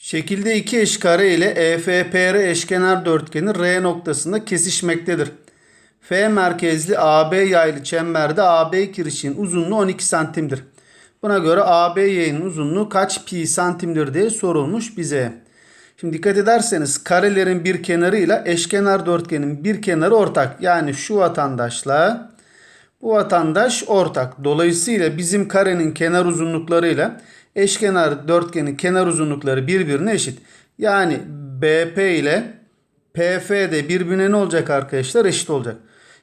Şekilde iki eş kare ile EFPR eşkenar dörtgeni R noktasında kesişmektedir. F merkezli AB yaylı çemberde AB kirişinin uzunluğu 12 santimdir. Buna göre AB yayının uzunluğu kaç pi santimdir diye sorulmuş bize. Şimdi dikkat ederseniz karelerin bir kenarıyla eşkenar dörtgenin bir kenarı ortak. Yani şu vatandaşla bu vatandaş ortak. Dolayısıyla bizim karenin kenar uzunluklarıyla eşkenar dörtgenin kenar uzunlukları birbirine eşit. Yani BP ile PF de birbirine ne olacak arkadaşlar? Eşit olacak.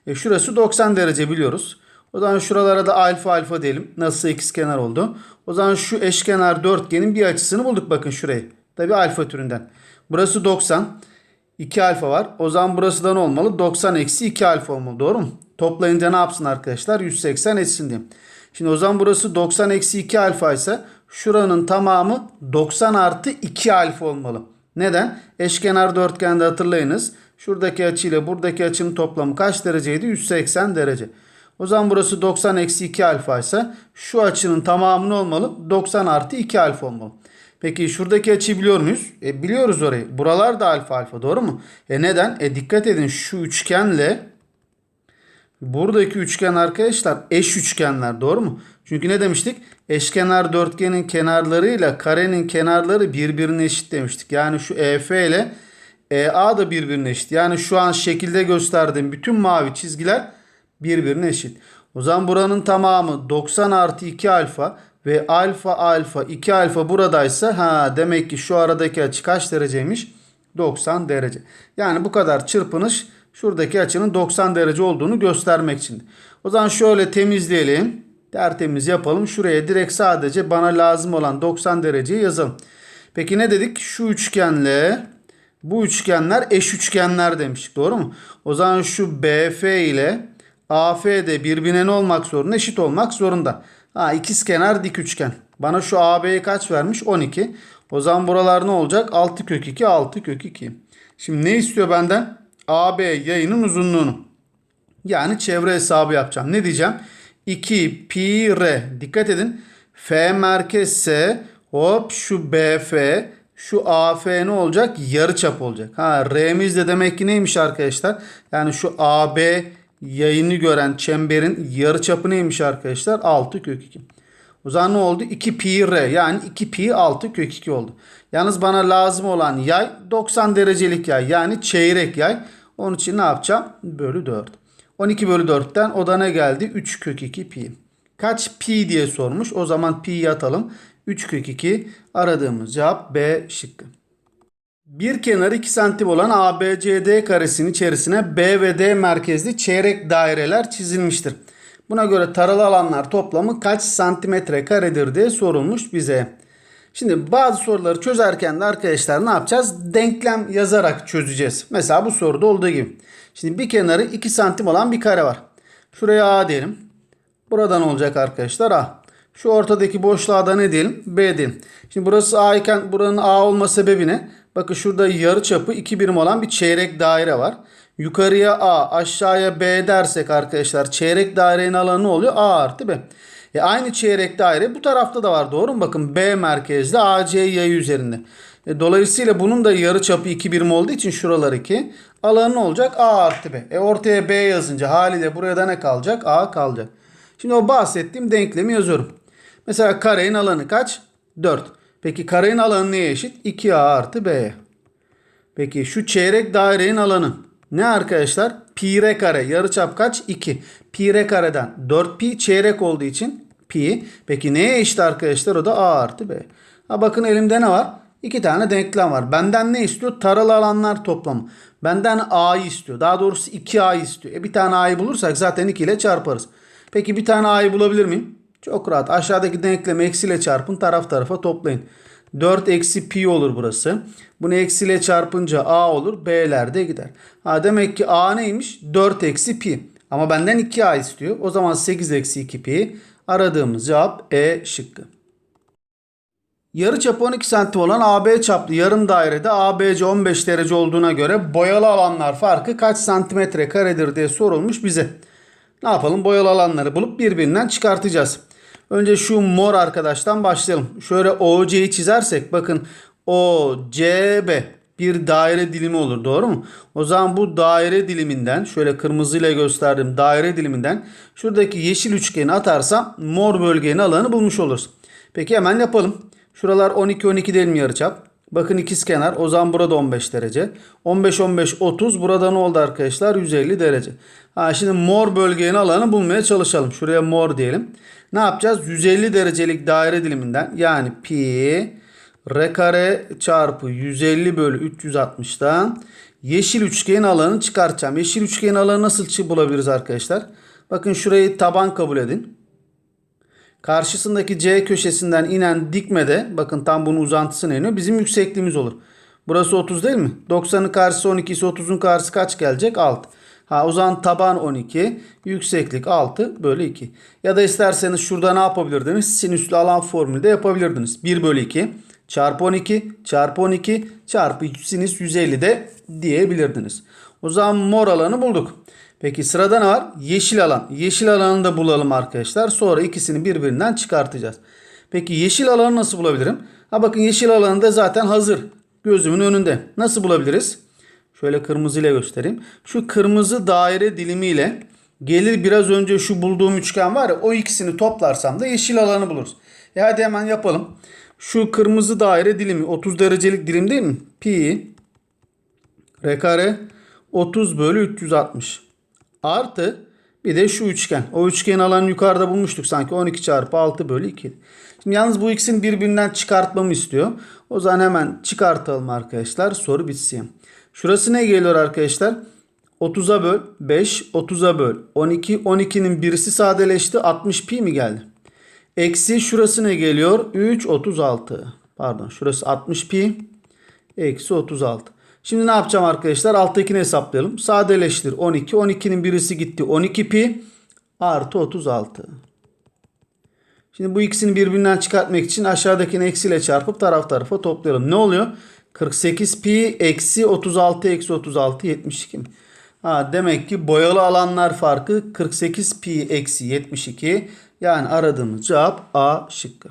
E şurası 90 derece biliyoruz. O zaman şuralara da alfa alfa diyelim. Nasıl ikizkenar oldu. O zaman şu eşkenar dörtgenin bir açısını bulduk bakın şurayı. Tabi alfa türünden. Burası 90. 2 alfa var. O zaman burası da ne olmalı? 90 eksi 2 alfa olmalı. Doğru mu? Toplayınca ne yapsın arkadaşlar? 180 etsin diye. Şimdi o zaman burası 90 eksi 2 alfa ise şuranın tamamı 90 artı 2 alfa olmalı. Neden? Eşkenar dörtgende hatırlayınız. Şuradaki açı ile buradaki açının toplamı kaç dereceydi? 180 derece. O zaman burası 90 eksi 2 alfa ise şu açının tamamı ne olmalı? 90 artı 2 alfa olmalı. Peki şuradaki açıyı biliyor muyuz? E, biliyoruz orayı. Buralar da alfa alfa doğru mu? E neden? E dikkat edin şu üçgenle buradaki üçgen arkadaşlar eş üçgenler doğru mu? Çünkü ne demiştik? Eşkenar dörtgenin kenarlarıyla karenin kenarları birbirine eşit demiştik. Yani şu EF ile EA da birbirine eşit. Yani şu an şekilde gösterdiğim bütün mavi çizgiler birbirine eşit. O zaman buranın tamamı 90 artı 2 alfa ve alfa alfa 2 alfa buradaysa ha demek ki şu aradaki açı kaç dereceymiş? 90 derece. Yani bu kadar çırpınış şuradaki açının 90 derece olduğunu göstermek için. O zaman şöyle temizleyelim. Tertemiz yapalım. Şuraya direkt sadece bana lazım olan 90 dereceyi yazalım. Peki ne dedik? Şu üçgenle bu üçgenler eş üçgenler demiştik. Doğru mu? O zaman şu BF ile AF de birbirine ne olmak zorunda? Eşit olmak zorunda. Ha ikiz kenar dik üçgen. Bana şu AB'ye kaç vermiş? 12. O zaman buralar ne olacak? 6 kök 2 6 kök 2. Şimdi ne istiyor benden? AB yayının uzunluğunu. Yani çevre hesabı yapacağım. Ne diyeceğim? 2 pi r. Dikkat edin. F merkezse hop şu BF şu AF ne olacak? Yarı çap olacak. Ha R'miz de demek ki neymiş arkadaşlar? Yani şu AB yayını gören çemberin yarı çapı neymiş arkadaşlar? 6 kök 2. O zaman ne oldu? 2 pi r yani 2 pi 6 kök 2 oldu. Yalnız bana lazım olan yay 90 derecelik yay yani çeyrek yay. Onun için ne yapacağım? Bölü 4. 12 bölü 4'ten o da ne geldi? 3 kök 2 pi. Kaç pi diye sormuş. O zaman pi'yi atalım. 3 kök 2 aradığımız cevap B şıkkı. Bir kenarı 2 santim olan ABCD karesinin içerisine B ve D merkezli çeyrek daireler çizilmiştir. Buna göre taralı alanlar toplamı kaç santimetre karedir diye sorulmuş bize. Şimdi bazı soruları çözerken de arkadaşlar ne yapacağız? Denklem yazarak çözeceğiz. Mesela bu soruda olduğu gibi. Şimdi bir kenarı 2 santim olan bir kare var. Şuraya A diyelim. Buradan olacak arkadaşlar A. Şu ortadaki boşluğa da ne diyelim? B diyelim. Şimdi burası A iken buranın A olma sebebi ne? Bakın şurada yarı çapı 2 birim olan bir çeyrek daire var. Yukarıya A aşağıya B dersek arkadaşlar çeyrek dairenin alanı oluyor? A artı B. E aynı çeyrek daire bu tarafta da var doğru mu? Bakın B merkezli AC yayı üzerinde. E dolayısıyla bunun da yarı çapı 2 birim olduğu için şuralar 2. Alanı olacak? A artı B. E ortaya B yazınca haliyle buraya da ne kalacak? A kalacak. Şimdi o bahsettiğim denklemi yazıyorum. Mesela karenin alanı kaç? 4. Peki karenin alanı neye eşit? 2A artı B'ye. Peki şu çeyrek dairenin alanı ne arkadaşlar? Pi r kare. Yarıçap kaç? 2. Pi r kareden 4 pi çeyrek olduğu için pi. Peki neye eşit arkadaşlar? O da A artı B. Ha bakın elimde ne var? İki tane denklem var. Benden ne istiyor? Taralı alanlar toplamı. Benden A'yı istiyor. Daha doğrusu 2A'yı istiyor. E bir tane A'yı bulursak zaten 2 ile çarparız. Peki bir tane A'yı bulabilir miyim? Çok rahat. Aşağıdaki denklemi eksiyle çarpın. Taraf tarafa toplayın. 4 eksi pi olur burası. Bunu eksiyle çarpınca a olur. B'ler de gider. Ha demek ki a neymiş? 4 eksi pi. Ama benden 2a istiyor. O zaman 8 eksi 2 pi. Aradığımız cevap E şıkkı. Yarı çapı 12 santim olan AB çaplı yarım dairede ABC 15 derece olduğuna göre boyalı alanlar farkı kaç santimetre karedir diye sorulmuş bize. Ne yapalım? Boyalı alanları bulup birbirinden çıkartacağız. Önce şu mor arkadaştan başlayalım. Şöyle OC'yi çizersek bakın OCB bir daire dilimi olur. Doğru mu? O zaman bu daire diliminden şöyle kırmızıyla gösterdiğim daire diliminden şuradaki yeşil üçgeni atarsam mor bölgenin alanı bulmuş oluruz. Peki hemen yapalım. Şuralar 12 12 değil mi yarıçap? Bakın ikizkenar. O zaman burada 15 derece. 15 15 30. Burada ne oldu arkadaşlar? 150 derece. Ha şimdi mor bölgenin alanı bulmaya çalışalım. Şuraya mor diyelim. Ne yapacağız? 150 derecelik daire diliminden yani pi r kare çarpı 150 bölü 360'dan yeşil üçgenin alanını çıkartacağım. Yeşil üçgenin alanı nasıl bulabiliriz arkadaşlar? Bakın şurayı taban kabul edin. Karşısındaki C köşesinden inen dikmede bakın tam bunun uzantısı ne iniyor? Bizim yüksekliğimiz olur. Burası 30 değil mi? 90'ın karşısı 12 ise 30'un karşısı kaç gelecek? 6. Ha o zaman taban 12, yükseklik 6 bölü 2. Ya da isterseniz şurada ne yapabilirdiniz? Sinüslü alan formülü de yapabilirdiniz. 1 bölü 2 çarpı 12 çarpı 12 çarpı sinüs 150 de diyebilirdiniz. O zaman mor alanı bulduk. Peki sırada ne var? Yeşil alan. Yeşil alanı da bulalım arkadaşlar. Sonra ikisini birbirinden çıkartacağız. Peki yeşil alanı nasıl bulabilirim? Ha bakın yeşil alanı da zaten hazır. Gözümün önünde. Nasıl bulabiliriz? Şöyle kırmızıyla göstereyim. Şu kırmızı daire dilimiyle gelir biraz önce şu bulduğum üçgen var ya o ikisini toplarsam da yeşil alanı buluruz. E hadi hemen yapalım. Şu kırmızı daire dilimi 30 derecelik dilim değil mi? Pi r kare 30 bölü 360 artı bir de şu üçgen. O üçgen alanı yukarıda bulmuştuk sanki 12 çarpı 6 bölü 2. Şimdi yalnız bu ikisini birbirinden çıkartmamı istiyor. O zaman hemen çıkartalım arkadaşlar. Soru bitsin. Şurası ne geliyor arkadaşlar? 30'a böl 5, 30'a böl 12. 12'nin birisi sadeleşti. 60 pi mi geldi? Eksi şurası ne geliyor? 3, 36. Pardon şurası 60 pi. Eksi 36. Şimdi ne yapacağım arkadaşlar? Alttakini hesaplayalım. Sadeleştir 12. 12'nin birisi gitti. 12 pi artı 36. Şimdi bu ikisini birbirinden çıkartmak için aşağıdakini eksiyle çarpıp taraf tarafa toplayalım. Ne oluyor? 48 pi eksi 36 eksi 36 72 mi? Ha, demek ki boyalı alanlar farkı 48 pi eksi 72. Yani aradığımız cevap A şıkkı.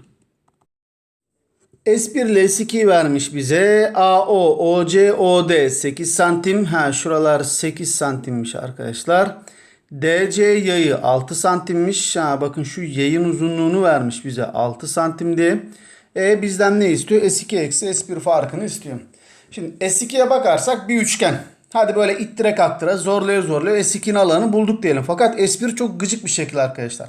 S1 ile S2 vermiş bize. AO, OC, OD 8 santim. Ha şuralar 8 santimmiş arkadaşlar. DC yayı 6 santimmiş. Ha bakın şu yayın uzunluğunu vermiş bize 6 santim diye. E bizden ne istiyor? S2 eksi S1 farkını istiyor. Şimdi S2'ye bakarsak bir üçgen. Hadi böyle ittire kaktıra zorlaya zorlaya S2'nin alanı bulduk diyelim. Fakat S1 çok gıcık bir şekil arkadaşlar.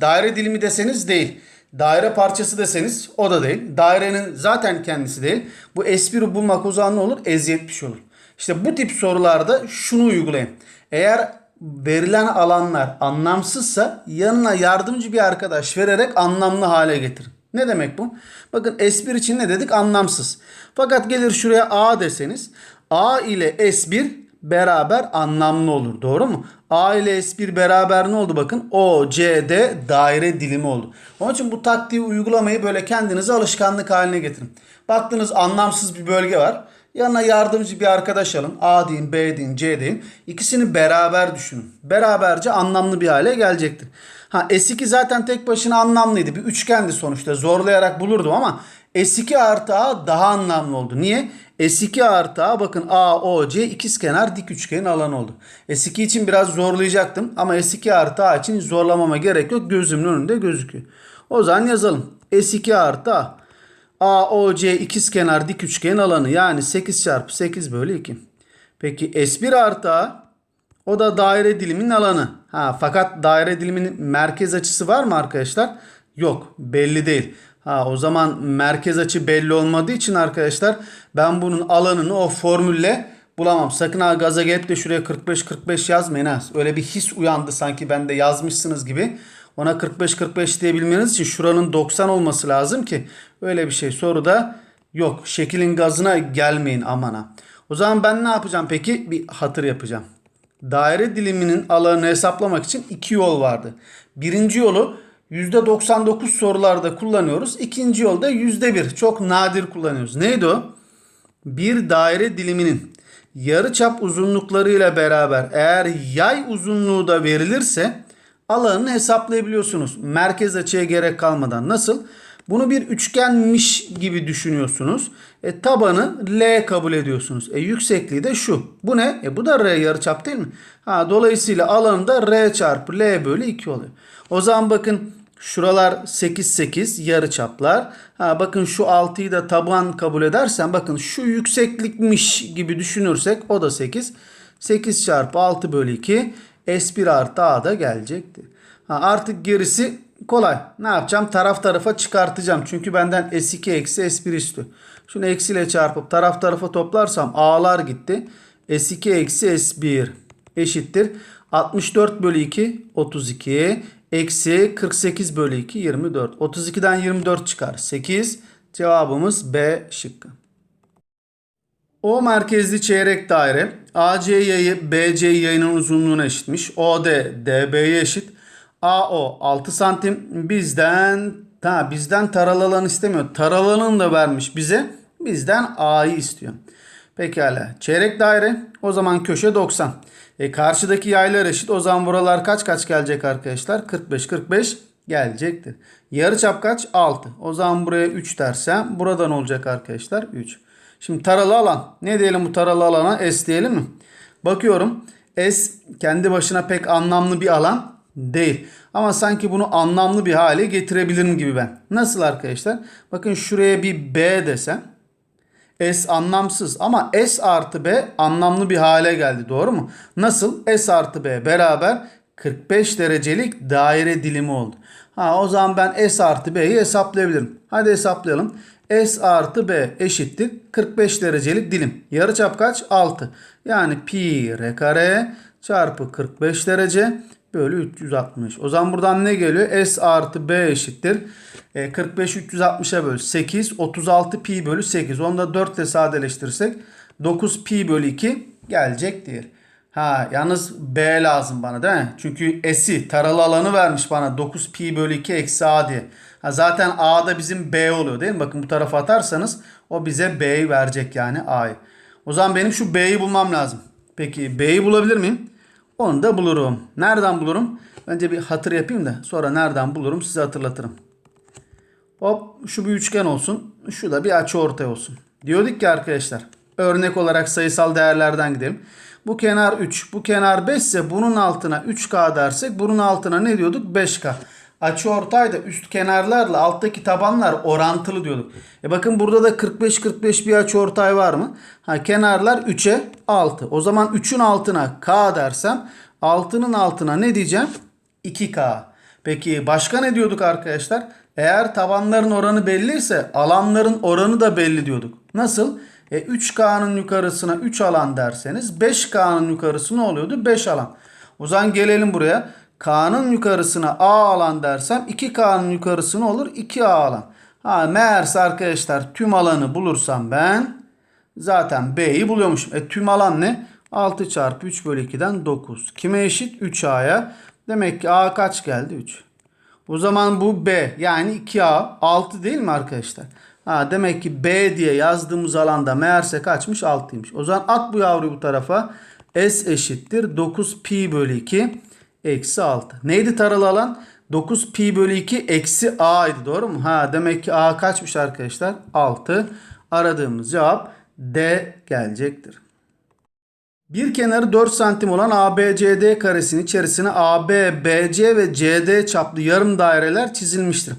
Daire dilimi deseniz değil. Daire parçası deseniz o da değil. Dairenin zaten kendisi değil. Bu S1'i bulmak o ne olur? Eziyet bir şey olur. İşte bu tip sorularda şunu uygulayın. Eğer verilen alanlar anlamsızsa yanına yardımcı bir arkadaş vererek anlamlı hale getirin. Ne demek bu? Bakın S1 için ne dedik? Anlamsız. Fakat gelir şuraya A deseniz A ile S1 beraber anlamlı olur. Doğru mu? A ile S1 beraber ne oldu bakın? O, C, D daire dilimi oldu. Onun için bu taktiği uygulamayı böyle kendinize alışkanlık haline getirin. Baktınız anlamsız bir bölge var. Yanına yardımcı bir arkadaş alın. A deyin, B deyin, C deyin. İkisini beraber düşünün. Beraberce anlamlı bir hale gelecektir. Ha S2 zaten tek başına anlamlıydı. Bir üçgendi sonuçta. Zorlayarak bulurdum ama S2 artı A daha anlamlı oldu. Niye? S2 artı A bakın A, O, C ikizkenar dik üçgenin alanı oldu. S2 için biraz zorlayacaktım ama S2 artı A için zorlamama gerek yok. Gözümün önünde gözüküyor. O zaman yazalım. S2 artı A. A, O, C ikizkenar dik üçgenin alanı yani 8 çarpı 8 bölü 2. Peki S1 artı A o da daire diliminin alanı. Ha, fakat daire diliminin merkez açısı var mı arkadaşlar? Yok belli değil. Ha, o zaman merkez açı belli olmadığı için arkadaşlar ben bunun alanını o formülle bulamam. Sakın ha gaza gelip de şuraya 45-45 yazmayın ha. Öyle bir his uyandı sanki bende yazmışsınız gibi. Ona 45-45 diyebilmeniz için şuranın 90 olması lazım ki öyle bir şey soruda yok. Şekilin gazına gelmeyin amana. O zaman ben ne yapacağım peki? Bir hatır yapacağım. Daire diliminin alanını hesaplamak için iki yol vardı. Birinci yolu %99 sorularda kullanıyoruz. İkinci yolda %1 çok nadir kullanıyoruz. Neydi o? Bir daire diliminin yarıçap uzunluklarıyla beraber eğer yay uzunluğu da verilirse alanını hesaplayabiliyorsunuz. Merkez açıya gerek kalmadan. Nasıl? Bunu bir üçgenmiş gibi düşünüyorsunuz. E, tabanı L kabul ediyorsunuz. E, yüksekliği de şu. Bu ne? E, bu da R yarıçap değil mi? Ha, dolayısıyla alanı da R çarpı L bölü 2 oluyor. O zaman bakın şuralar 8 8 yarıçaplar. Ha, bakın şu 6'yı da taban kabul edersen bakın şu yükseklikmiş gibi düşünürsek o da 8. 8 çarpı 6 bölü 2 S1 artı A da gelecekti. Ha, artık gerisi kolay. Ne yapacağım? Taraf tarafa çıkartacağım. Çünkü benden S2 eksi S1 istiyor. Şunu eksiyle çarpıp taraf tarafa toplarsam A'lar gitti. S2 eksi S1 eşittir. 64 bölü 2 32 eksi 48 bölü 2 24. 32'den 24 çıkar. 8 cevabımız B şıkkı. O merkezli çeyrek daire AC yayı BC yayının uzunluğuna eşitmiş. OD DB'ye eşit. AO 6 santim bizden ha, bizden taralı alan istemiyor. Taralı alanı da vermiş bize. Bizden A'yı istiyor. Pekala. Çeyrek daire o zaman köşe 90. E karşıdaki yaylar eşit. O zaman buralar kaç kaç gelecek arkadaşlar? 45 45 gelecektir. Yarıçap kaç? 6. O zaman buraya 3 dersem buradan olacak arkadaşlar 3. Şimdi taralı alan. Ne diyelim bu taralı alana? S diyelim mi? Bakıyorum. S kendi başına pek anlamlı bir alan değil. Ama sanki bunu anlamlı bir hale getirebilirim gibi ben. Nasıl arkadaşlar? Bakın şuraya bir B desem. S anlamsız ama S artı B anlamlı bir hale geldi. Doğru mu? Nasıl? S artı B beraber 45 derecelik daire dilimi oldu. Ha o zaman ben S artı B'yi hesaplayabilirim. Hadi hesaplayalım. S artı B eşittir 45 derecelik dilim. Yarıçap kaç? 6. Yani pi r kare çarpı 45 derece bölü 360. O zaman buradan ne geliyor? S artı B eşittir. E, 45 360'a böl 8. 36 pi bölü 8. Onu da 4 ile sadeleştirirsek 9 pi bölü 2 gelecek diyor. Ha yalnız B lazım bana değil mi? Çünkü S'i taralı alanı vermiş bana 9 pi bölü 2 eksi A diye. Ha, zaten A da bizim B oluyor değil mi? Bakın bu tarafa atarsanız o bize B'yi verecek yani A'yı. O zaman benim şu B'yi bulmam lazım. Peki B'yi bulabilir miyim? Onu da bulurum. Nereden bulurum? Önce bir hatır yapayım da sonra nereden bulurum size hatırlatırım. Hop şu bir üçgen olsun. Şu da bir açı ortay olsun. Diyorduk ki arkadaşlar örnek olarak sayısal değerlerden gidelim. Bu kenar 3. Bu kenar 5 ise bunun altına 3K dersek bunun altına ne diyorduk? 5K. Açı ortayda üst kenarlarla alttaki tabanlar orantılı diyorduk. E bakın burada da 45-45 bir açı ortay var mı? Ha, kenarlar 3'e 6. O zaman 3'ün altına K dersem 6'nın altına ne diyeceğim? 2K. Peki başka ne diyorduk arkadaşlar? Eğer tabanların oranı belliyse alanların oranı da belli diyorduk. Nasıl? E 3K'nın yukarısına 3 alan derseniz 5K'nın yukarısı ne oluyordu? 5 alan. O zaman gelelim buraya. K'nın yukarısına A alan dersem 2K'nın yukarısı ne olur? 2A alan. Ha meğerse arkadaşlar tüm alanı bulursam ben zaten B'yi buluyormuşum. E tüm alan ne? 6 çarpı 3 bölü 2'den 9. Kime eşit? 3A'ya. Demek ki A kaç geldi? 3. O zaman bu B yani 2A 6 değil mi arkadaşlar? Ha, demek ki B diye yazdığımız alanda meğerse kaçmış 6'ymış. O zaman at bu yavruyu bu tarafa. S eşittir 9 pi bölü 2 eksi 6. Neydi taralı alan? 9 pi bölü 2 eksi A idi doğru mu? Ha demek ki A kaçmış arkadaşlar? 6. Aradığımız cevap D gelecektir. Bir kenarı 4 santim olan ABCD karesinin içerisine AB, BC ve CD çaplı yarım daireler çizilmiştir.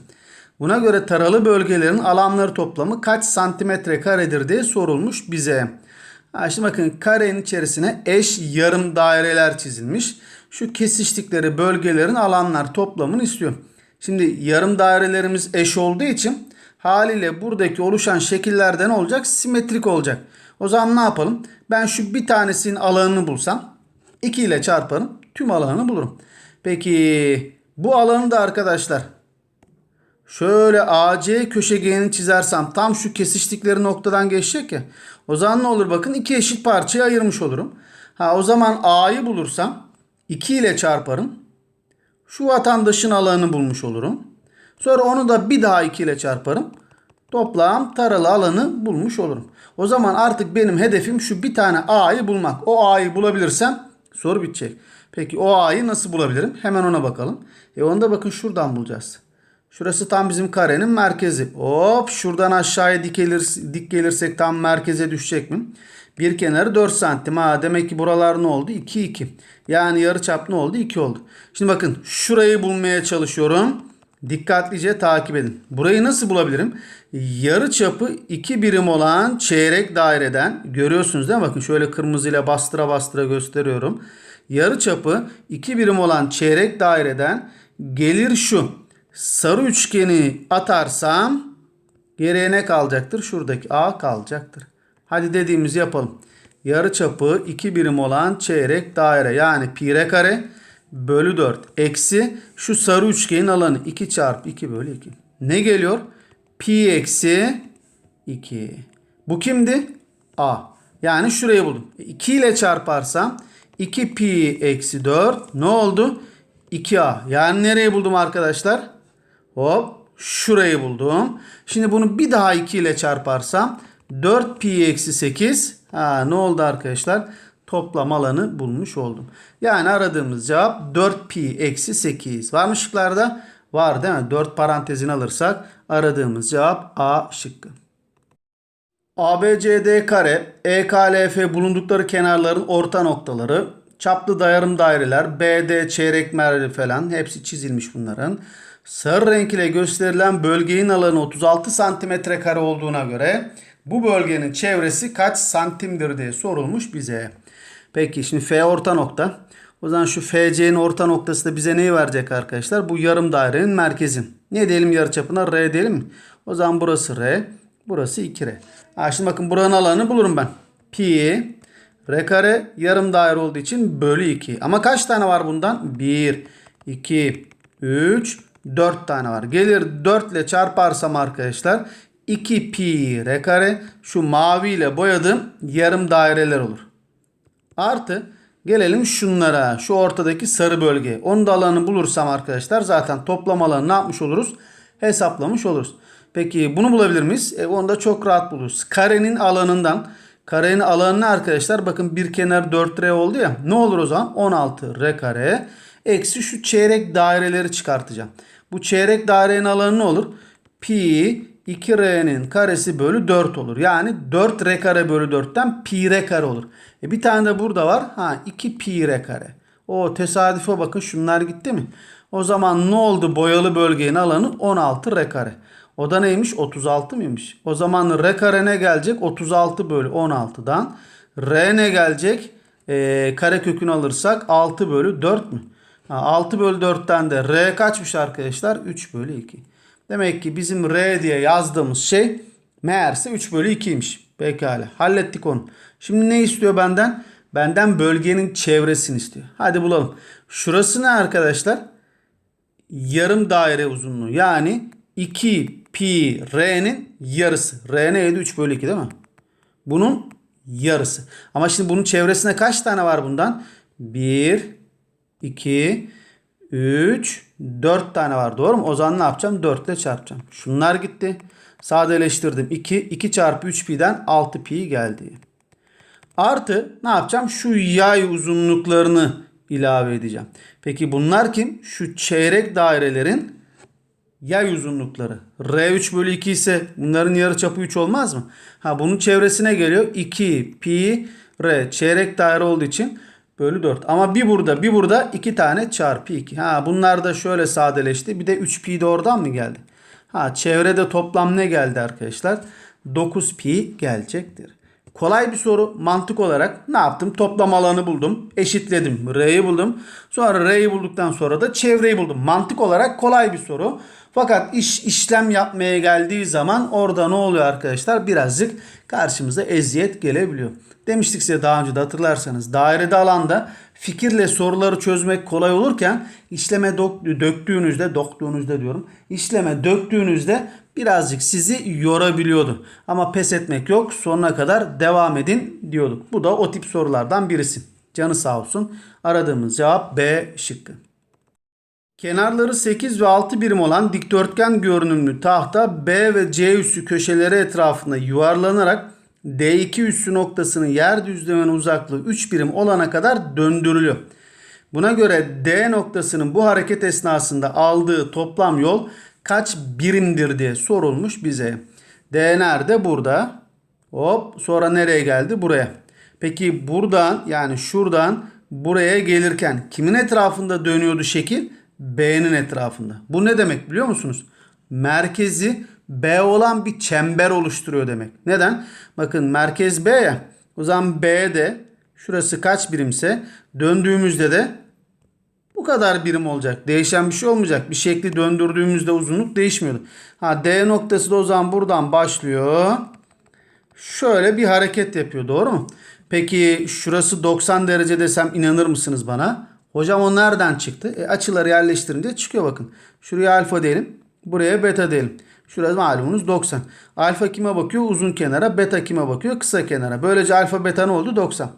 Buna göre taralı bölgelerin alanları toplamı kaç santimetre karedir diye sorulmuş bize. Ha şimdi bakın karenin içerisine eş yarım daireler çizilmiş. Şu kesiştikleri bölgelerin alanlar toplamını istiyor. Şimdi yarım dairelerimiz eş olduğu için haliyle buradaki oluşan şekillerden olacak? Simetrik olacak. O zaman ne yapalım? Ben şu bir tanesinin alanını bulsam 2 ile çarparım. Tüm alanını bulurum. Peki bu alanı da arkadaşlar şöyle AC köşegenini çizersem tam şu kesiştikleri noktadan geçecek ya. O zaman ne olur bakın iki eşit parçaya ayırmış olurum. Ha o zaman A'yı bulursam 2 ile çarparım. Şu vatandaşın alanını bulmuş olurum. Sonra onu da bir daha 2 ile çarparım. Toplam taralı alanı bulmuş olurum. O zaman artık benim hedefim şu bir tane A'yı bulmak. O A'yı bulabilirsem soru bitecek. Peki o A'yı nasıl bulabilirim? Hemen ona bakalım. E onu da bakın şuradan bulacağız. Şurası tam bizim karenin merkezi. Hop şuradan aşağıya dik, gelir, dik gelirsek tam merkeze düşecek mi? Bir kenarı 4 santim. Ha, demek ki buralar ne oldu? 2 2. Yani yarı çap ne oldu? 2 oldu. Şimdi bakın şurayı bulmaya çalışıyorum. Dikkatlice takip edin. Burayı nasıl bulabilirim? Yarı çapı 2 birim olan çeyrek daireden görüyorsunuz değil mi? Bakın şöyle kırmızıyla bastıra bastıra gösteriyorum. Yarı çapı 2 birim olan çeyrek daireden gelir şu. Sarı üçgeni atarsam geriye ne kalacaktır? Şuradaki A kalacaktır. Hadi dediğimizi yapalım. Yarı çapı 2 birim olan çeyrek daire yani pi r kare bölü 4 eksi şu sarı üçgenin alanı 2 çarpı 2 bölü 2. Ne geliyor? Pi eksi 2. Bu kimdi? A. Yani şurayı buldum. 2 ile çarparsam 2 pi eksi 4 ne oldu? 2A. Yani nereyi buldum arkadaşlar? Hop şurayı buldum. Şimdi bunu bir daha 2 ile çarparsam 4 pi eksi 8. Ha, ne oldu arkadaşlar? Toplam alanı bulmuş oldum. Yani aradığımız cevap 4 pi eksi 8. Var mı şıklarda? Var değil mi? 4 parantezini alırsak aradığımız cevap A şıkkı. ABCD kare, EKLF bulundukları kenarların orta noktaları, çaplı dayarım daireler, BD çeyrek merdi falan hepsi çizilmiş bunların. Sarı renk ile gösterilen bölgenin alanı 36 santimetre kare olduğuna göre bu bölgenin çevresi kaç santimdir diye sorulmuş bize. Peki şimdi F orta nokta. O zaman şu FC'nin orta noktası da bize neyi verecek arkadaşlar? Bu yarım dairenin merkezi. Ne diyelim yarıçapına? R diyelim mi? O zaman burası R. Burası 2R. Ha şimdi bakın buranın alanı bulurum ben. Pi R kare yarım daire olduğu için bölü 2. Ama kaç tane var bundan? 1, 2, 3, 4 tane var. Gelir 4 ile çarparsam arkadaşlar 2 pi r kare şu mavi ile boyadığım yarım daireler olur. Artı gelelim şunlara. Şu ortadaki sarı bölge. Onun da alanını bulursam arkadaşlar zaten toplam alanı ne yapmış oluruz? Hesaplamış oluruz. Peki bunu bulabilir miyiz? E, onu da çok rahat buluruz. Karenin alanından karenin alanını arkadaşlar bakın bir kenar 4R oldu ya. Ne olur o zaman? 16 R kare. Eksi şu çeyrek daireleri çıkartacağım. Bu çeyrek dairenin alanı ne olur? Pi 2R'nin karesi bölü 4 olur. Yani 4R kare bölü 4'ten pi R kare olur. E bir tane de burada var. Ha 2 pi R kare. O tesadüfe bakın şunlar gitti mi? O zaman ne oldu boyalı bölgenin alanı 16 R kare. O da neymiş? 36 mıymış? O zaman R kare ne gelecek? 36 bölü 16'dan. R ne gelecek? Ee, kare kökünü alırsak 6 bölü 4 mü? Ha, 6 bölü 4'ten de R kaçmış arkadaşlar? 3 bölü 2. Demek ki bizim R diye yazdığımız şey meğerse 3 bölü 2'ymiş. Pekala hallettik onu. Şimdi ne istiyor benden? Benden bölgenin çevresini istiyor. Hadi bulalım. Şurası ne arkadaşlar? Yarım daire uzunluğu. Yani 2 pi r'nin yarısı. R neydi? 3 bölü 2 değil mi? Bunun yarısı. Ama şimdi bunun çevresine kaç tane var bundan? 1, 2, 3, 4 tane var. Doğru mu? O zaman ne yapacağım? 4 ile çarpacağım. Şunlar gitti. Sadeleştirdim. 2, 2 çarpı 3 pi'den 6 pi geldi. Artı ne yapacağım? Şu yay uzunluklarını ilave edeceğim. Peki bunlar kim? Şu çeyrek dairelerin yay uzunlukları. R3 bölü 2 ise bunların yarıçapı 3 olmaz mı? Ha bunun çevresine geliyor. 2 pi R çeyrek daire olduğu için bölü 4. Ama bir burada bir burada 2 tane çarpı 2. Ha bunlar da şöyle sadeleşti. Bir de 3 pi de oradan mı geldi? Ha çevrede toplam ne geldi arkadaşlar? 9 pi gelecektir. Kolay bir soru. Mantık olarak ne yaptım? Toplam alanı buldum. Eşitledim. R'yi buldum. Sonra R'yi bulduktan sonra da çevreyi buldum. Mantık olarak kolay bir soru. Fakat iş işlem yapmaya geldiği zaman orada ne oluyor arkadaşlar? Birazcık karşımıza eziyet gelebiliyor. Demiştik size daha önce de hatırlarsanız. Dairede alanda fikirle soruları çözmek kolay olurken işleme döktüğünüzde, doktuğunuzda diyorum. işleme döktüğünüzde birazcık sizi yorabiliyordu. Ama pes etmek yok. Sonuna kadar devam edin diyorduk. Bu da o tip sorulardan birisi. Canı sağ olsun. Aradığımız cevap B şıkkı. Kenarları 8 ve 6 birim olan dikdörtgen görünümlü tahta B ve C üssü köşeleri etrafında yuvarlanarak D2 üssü noktasının yer düzlemen uzaklığı 3 birim olana kadar döndürülüyor. Buna göre D noktasının bu hareket esnasında aldığı toplam yol kaç birimdir diye sorulmuş bize. D nerede? Burada. Hop sonra nereye geldi? Buraya. Peki buradan yani şuradan buraya gelirken kimin etrafında dönüyordu şekil? B'nin etrafında. Bu ne demek biliyor musunuz? Merkezi B olan bir çember oluşturuyor demek. Neden? Bakın merkez B ya. O zaman B'de şurası kaç birimse döndüğümüzde de bu kadar birim olacak. Değişen bir şey olmayacak. Bir şekli döndürdüğümüzde uzunluk değişmiyordu. Ha D noktası da o zaman buradan başlıyor. Şöyle bir hareket yapıyor. Doğru mu? Peki şurası 90 derece desem inanır mısınız bana? Hocam o nereden çıktı? E, açıları yerleştirince çıkıyor bakın. Şuraya alfa diyelim. Buraya beta diyelim. Şurası malumunuz 90. Alfa kime bakıyor? Uzun kenara. Beta kime bakıyor? Kısa kenara. Böylece alfa beta ne oldu? 90.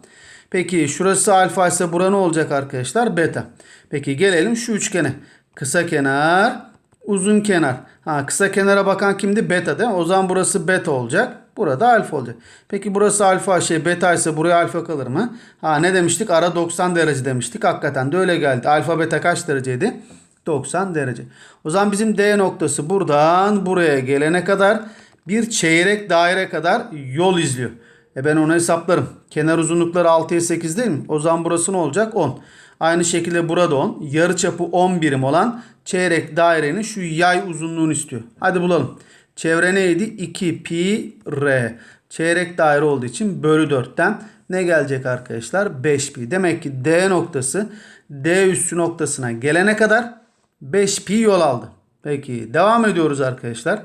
Peki şurası alfa ise bura ne olacak arkadaşlar? Beta. Peki gelelim şu üçgene. Kısa kenar, uzun kenar. Ha kısa kenara bakan kimdi? Beta değil mi? O zaman burası beta olacak. Burada alfa olacak. Peki burası alfa şey beta ise buraya alfa kalır mı? Ha ne demiştik? Ara 90 derece demiştik. Hakikaten de öyle geldi. Alfa beta kaç dereceydi? 90 derece. O zaman bizim D noktası buradan buraya gelene kadar bir çeyrek daire kadar yol izliyor. E ben onu hesaplarım. Kenar uzunlukları 6'ya 8 değil mi? O zaman burası ne olacak? 10. Aynı şekilde burada 10. Yarı çapı 10 birim olan çeyrek dairenin şu yay uzunluğunu istiyor. Hadi bulalım. Çevre neydi? 2 pi r. Çeyrek daire olduğu için bölü 4'ten ne gelecek arkadaşlar? 5 pi. Demek ki D noktası D üssü noktasına gelene kadar 5 pi yol aldı. Peki devam ediyoruz arkadaşlar.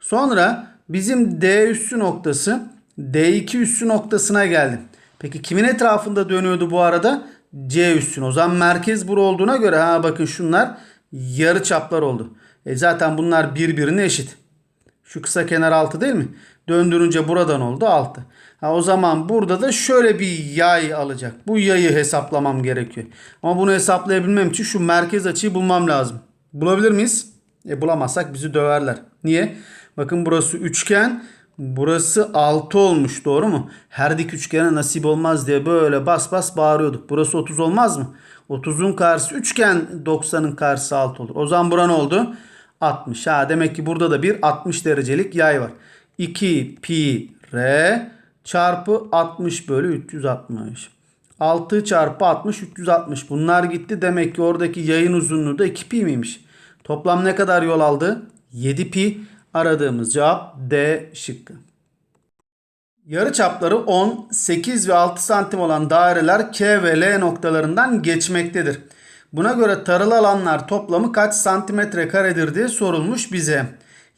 Sonra bizim D üssü noktası D2 üssü noktasına geldi. Peki kimin etrafında dönüyordu bu arada? C üssün. O zaman merkez bura olduğuna göre ha bakın şunlar yarı çaplar oldu. E zaten bunlar birbirine eşit. Şu kısa kenar 6 değil mi? Döndürünce buradan oldu 6. Ha, o zaman burada da şöyle bir yay alacak. Bu yayı hesaplamam gerekiyor. Ama bunu hesaplayabilmem için şu merkez açıyı bulmam lazım. Bulabilir miyiz? E bulamazsak bizi döverler. Niye? Bakın burası üçgen. Burası 6 olmuş doğru mu? Her dik üçgene nasip olmaz diye böyle bas bas bağırıyorduk. Burası 30 olmaz mı? 30'un karşısı üçgen 90'ın karşısı 6 olur. O zaman bura ne oldu? 60. Ha demek ki burada da bir 60 derecelik yay var. 2 pi r çarpı 60 bölü 360. 6 çarpı 60 360. Bunlar gitti. Demek ki oradaki yayın uzunluğu da 2 pi miymiş? Toplam ne kadar yol aldı? 7 pi. Aradığımız cevap D şıkkı. Yarı çapları 10, 8 ve 6 santim olan daireler K ve L noktalarından geçmektedir. Buna göre taralı alanlar toplamı kaç santimetre karedir diye sorulmuş bize.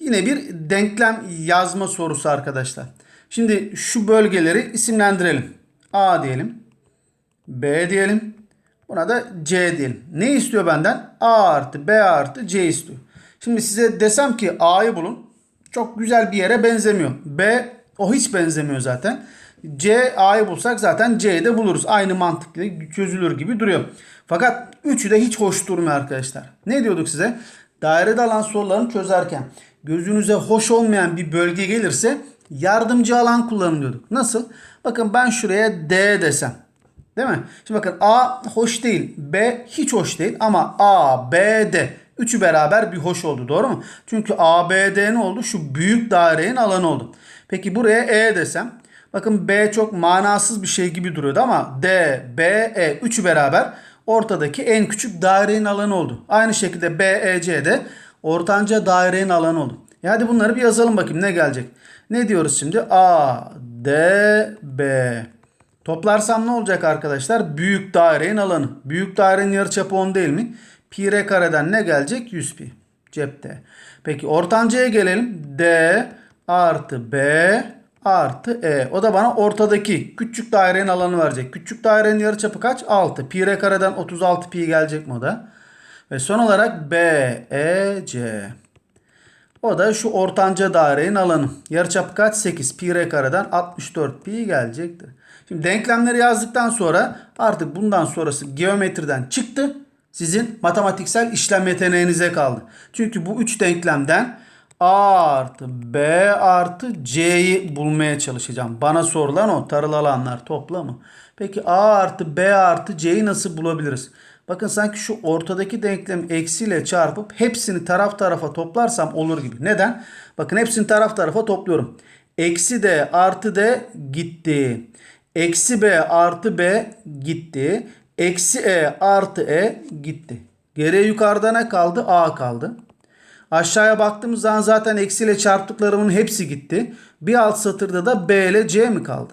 Yine bir denklem yazma sorusu arkadaşlar. Şimdi şu bölgeleri isimlendirelim. A diyelim. B diyelim. Buna da C diyelim. Ne istiyor benden? A artı B artı C istiyor. Şimdi size desem ki A'yı bulun. Çok güzel bir yere benzemiyor. B o hiç benzemiyor zaten. C A'yı bulsak zaten C'yi de buluruz. Aynı mantıkla çözülür gibi duruyor. Fakat üçü de hiç hoş durmuyor arkadaşlar. Ne diyorduk size? Dairede alan sorularını çözerken gözünüze hoş olmayan bir bölge gelirse yardımcı alan kullanın diyorduk. Nasıl? Bakın ben şuraya D desem. Değil mi? Şimdi bakın A hoş değil. B hiç hoş değil. Ama A, B, D. Üçü beraber bir hoş oldu. Doğru mu? Çünkü A, B, D ne oldu? Şu büyük dairenin alanı oldu. Peki buraya E desem. Bakın B çok manasız bir şey gibi duruyordu ama D, B, E üçü beraber ortadaki en küçük dairenin alanı oldu. Aynı şekilde B, E, C de ortanca dairenin alanı oldu. E hadi bunları bir yazalım bakayım ne gelecek. Ne diyoruz şimdi? A, D, B. Toplarsam ne olacak arkadaşlar? Büyük dairenin alanı. Büyük dairenin yarıçapı 10 değil mi? Pi r kareden ne gelecek? 100 pi. Cepte. Peki ortancaya gelelim. D artı B artı E. O da bana ortadaki küçük dairenin alanı verecek. Küçük dairenin yarıçapı kaç? 6. Pi r kareden 36 pi gelecek mi o da? Ve son olarak B, E, C. O da şu ortanca dairenin alanı. Yarıçapı kaç? 8. Pi r kareden 64 pi gelecektir. Şimdi denklemleri yazdıktan sonra artık bundan sonrası geometriden çıktı. Sizin matematiksel işlem yeteneğinize kaldı. Çünkü bu üç denklemden A artı B artı C'yi bulmaya çalışacağım. Bana sorulan o tarıl alanlar toplamı. Peki A artı B artı C'yi nasıl bulabiliriz? Bakın sanki şu ortadaki denklemi eksiyle çarpıp hepsini taraf tarafa toplarsam olur gibi. Neden? Bakın hepsini taraf tarafa topluyorum. Eksi d artı d gitti. Eksi b artı b gitti. Eksi e artı e gitti. Geriye yukarıda ne kaldı? A kaldı. Aşağıya baktığımız zaman zaten eksiyle çarptıklarımın hepsi gitti. Bir alt satırda da B ile C mi kaldı?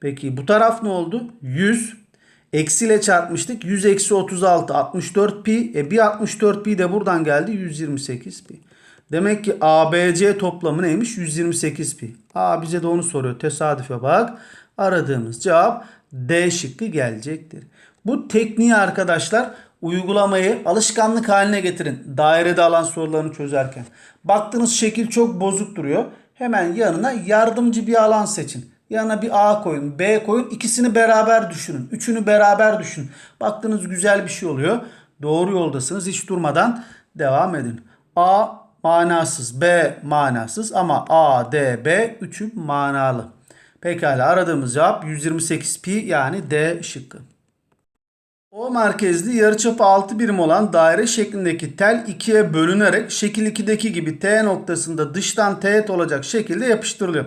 Peki bu taraf ne oldu? 100. Eksiyle çarpmıştık. 100 eksi 36 64 pi. E bir 64 pi de buradan geldi 128 pi. Demek ki ABC toplamı neymiş? 128 pi. A bize de onu soruyor. Tesadüfe bak. Aradığımız cevap D şıkkı gelecektir. Bu tekniği arkadaşlar uygulamayı alışkanlık haline getirin. Dairede alan sorularını çözerken. Baktığınız şekil çok bozuk duruyor. Hemen yanına yardımcı bir alan seçin. Yanına bir A koyun, B koyun. İkisini beraber düşünün. Üçünü beraber düşünün. Baktığınız güzel bir şey oluyor. Doğru yoldasınız. Hiç durmadan devam edin. A manasız, B manasız ama A, D, B üçü manalı. Pekala aradığımız cevap 128 pi yani D şıkkı. O merkezli yarıçapı 6 birim olan daire şeklindeki tel ikiye bölünerek şekil 2'deki gibi T noktasında dıştan teğet olacak şekilde yapıştırılıyor.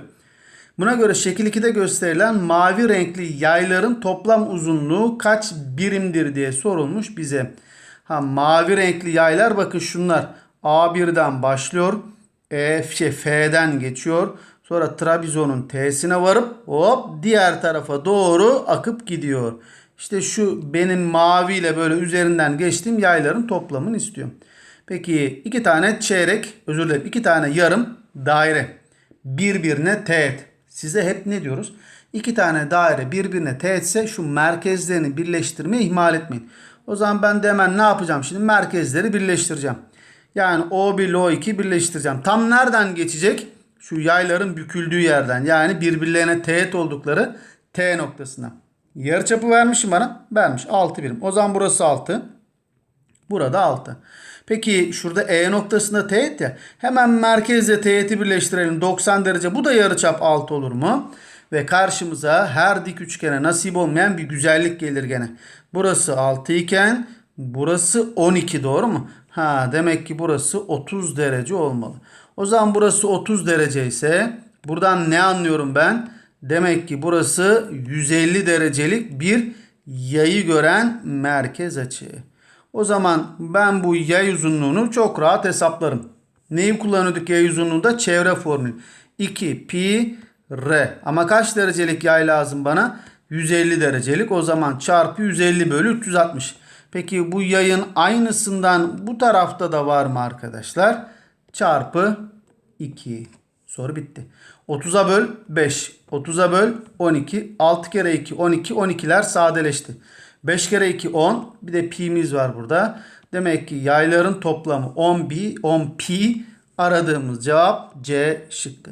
Buna göre şekil 2'de gösterilen mavi renkli yayların toplam uzunluğu kaç birimdir diye sorulmuş bize. Ha mavi renkli yaylar bakın şunlar A1'den başlıyor. E şey F'den geçiyor. Sonra Trabzon'un T'sine varıp hop diğer tarafa doğru akıp gidiyor. İşte şu benim maviyle böyle üzerinden geçtiğim yayların toplamını istiyorum. Peki iki tane çeyrek özür dilerim iki tane yarım daire birbirine teğet. Size hep ne diyoruz? İki tane daire birbirine teğetse şu merkezlerini birleştirmeyi ihmal etmeyin. O zaman ben de hemen ne yapacağım şimdi? Merkezleri birleştireceğim. Yani O1 ile O2 birleştireceğim. Tam nereden geçecek? Şu yayların büküldüğü yerden. Yani birbirlerine teğet oldukları T noktasına. Yarıçapı vermişim bana. Vermiş 6 birim. O zaman burası 6. Burada 6. Peki şurada E noktasında teğet ya. Hemen merkezle teğeti birleştirelim. 90 derece. Bu da yarıçap 6 olur mu? Ve karşımıza her dik üçgene nasip olmayan bir güzellik gelir gene. Burası 6 iken burası 12 doğru mu? Ha demek ki burası 30 derece olmalı. O zaman burası 30 derece ise buradan ne anlıyorum ben? Demek ki burası 150 derecelik bir yayı gören merkez açı. O zaman ben bu yay uzunluğunu çok rahat hesaplarım. Neyi kullanıyorduk yay uzunluğunda? Çevre formülü. 2 pi r. Ama kaç derecelik yay lazım bana? 150 derecelik. O zaman çarpı 150 bölü 360. Peki bu yayın aynısından bu tarafta da var mı arkadaşlar? Çarpı 2. Soru bitti. 30'a böl 5. 30'a böl 12. 6 kere 2 12. 12'ler sadeleşti. 5 kere 2 10. Bir de pi'miz var burada. Demek ki yayların toplamı 10 pi, 10 pi. Aradığımız cevap C şıkkı.